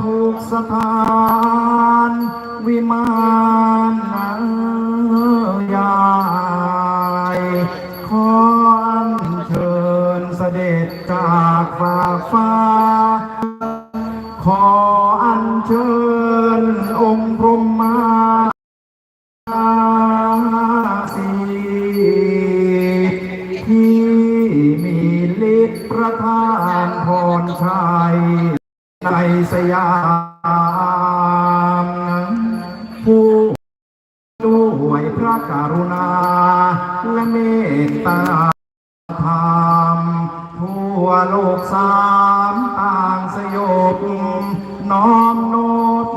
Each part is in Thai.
ผูกสถานวิมานยายขออัญเชิญเสด็จจากฝากฟ้า ขออัญเชิญองค์พรหมาสีที่มีฤทธิ์ประทานพรชัย ในสยามผู้ด้วยพระกรุณา และเมตตาธรรมทั่วโลกสามต่างสยบน้อมโนด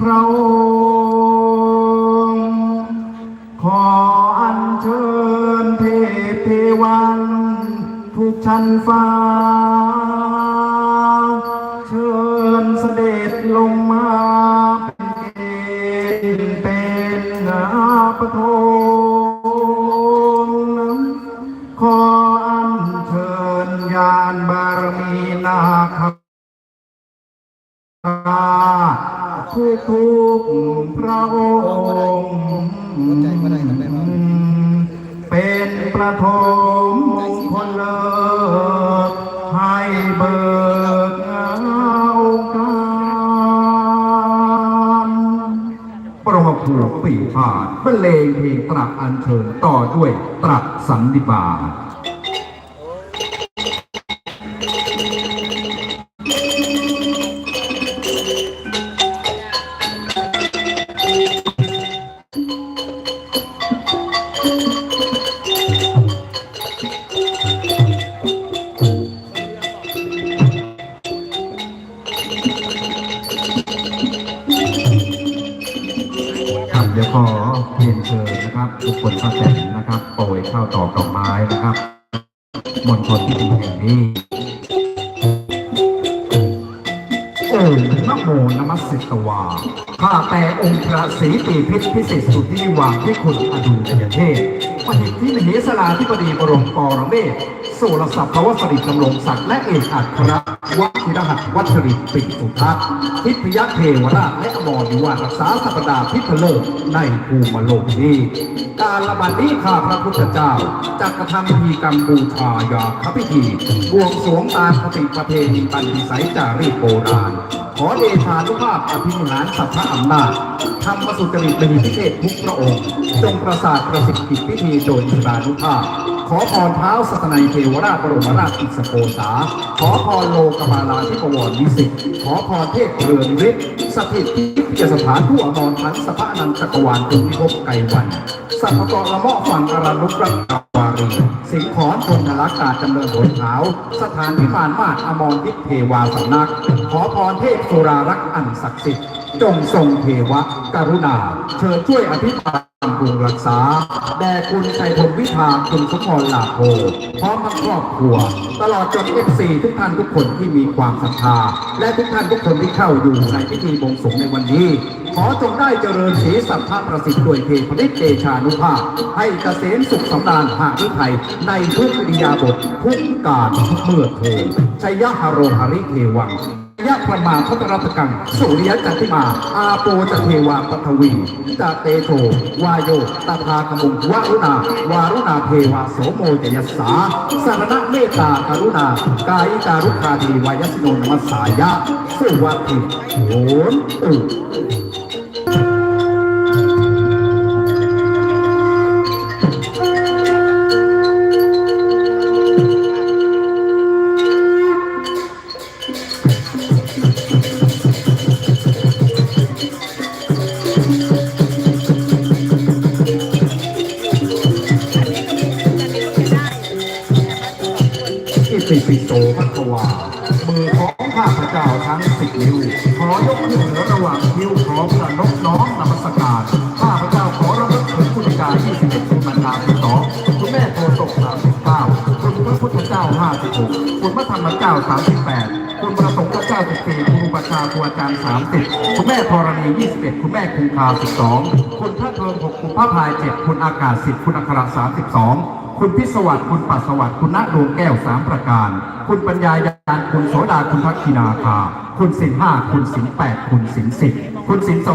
พระองค์ขออัญเชิญเทพเทวัน ทุกชั้นฟ้า นนาปฐมขออัญเชิญญาณบารมีนาคทุกทุกๆพระองค์เป็นประทมมงคลเลิศให้เบิ ปรมภูปีพาดบรรเลงเพลงตรักอัญเชิญต่อด้วยตรักสันติบาล เดี๋ยวขอเรียนเชิญนะครับ ทุกคนข้าแสงนะครับโปรยข้าวตอกดอกไม้นะครับมณฑลพิธีแห่งนี้โอ้นะโมนมัสสิตวาข้าแต่องค์พระศรีปีพิษพิสิทธิสุทธินิวางที่คุณอดุลยเทพ มหิทธิมเหสลาธิบดีบรมกรเมศสุรศัพท์พวสดิตดำรงศักดิ์และเอกอัครวัชิรหัสวัชริปิสุทัศน์ทิพยเทวราชและอมรดิวารักษาสัปดาพิพเลิศในภูมิโลกนี้ การละบัดนี้ข้าพระพุทธเจ้าจะกระทำพิธีกรรมบูชายาคพิธีบวงสรวงตามคติประเพณีปันธิสัยจารีตโบราณ ขอเดชานุภาพอภิมหารสัพพะอำนาจทำประสุจริตเป็นพิเศษทุกพระองค์ จงประสาทประสิทธิ์กิจพิธีโดยชรานุภาพ ขอพรเท้าสัตนัยเทวราชบรมราชอิสโกษา ขอพรโลกมาลาธิปวรวิสิทธิ์ขอพรเทพเรืองฤทธิ์สถิตที่พิจสถานทั่วอมรทันสภานันจักรวาลจงพิภพไกวันสัพพกรละเมาะฝั่งอรันุกรักวารีสิงขอนพงทลักกาจำเริญผลขาว สถานพิมานมาศอมรทิพเทวาสำนัก ขอพรเทพสุรารักษ์อันศักดิ์สิทธิ์จงทรงเทวะกรุณา เชิญช่วยอภิบาล บำรุงรักษา แด่คุณชัยพลวิภาคุณสมพรลาโภพร้อมทั้งครอบครัว ตลอดจนเอฟซีทุกท่านทุกคนที่มีความศรัทธา และทุกท่านทุกคนที่เข้าอยู่ในพิธีบวงสรวงในวันนี้ ขอจงได้เจริญศรีสัพพะประสิทธิ์ด้วยเทพนิเดชานุภาพ ให้เกษมสุขสำราญหาทุไทย ในทุกอิริยาบถทุกการเมื่อเทชัยยะหโรหริเทวัง ยะประมาพัตรัตกัง สุริยจันติมา อาโปจะเทวาปทวีจาเตโชวายโยตถากมุงวารุณาวารุณาเทวาโสโมจยสาสารณะเมตตากรุณา กายตารุคาดีวายสโนนมัสสายะสุวัติโหนตุ ปิโตพัทวามือของข้าพเจ้าทั้งสิบนิ้ว ขอยกขึ้นเหนือระหว่างนิ้วพร้อมกับนกน้องนมัสการ ข้าพเจ้าขอระลึกถึงพุทธกาลที่สิบเอ็ดคุณบรรดาคุณสองคุณแม่โพศกสามสิบเก้าคุณพระพุทธเจ้าห้าสิบหกคุณพระธรรมเจ้าสามสิบแปดคุณประสงค์เจ้าสิบสี่คุณอุปชาครูอาจารย์สามสิบคุณแม่ธรณียี่สิบเอ็ดคุณแม่คงคาสิบสองคุณพระเทิงหกคุณพระพายเจ็ดคุณอากาศสิบคุณอัคราสามสิบสอง คุณพิศวัตคุณปัสสวัตคุณณดวงแก้วสามประการ คุณปัญญายานคุณโสดาคุณพักคินาภาคุณสินห้าคุณสินแปดคุณสินสิบคุณสินสอง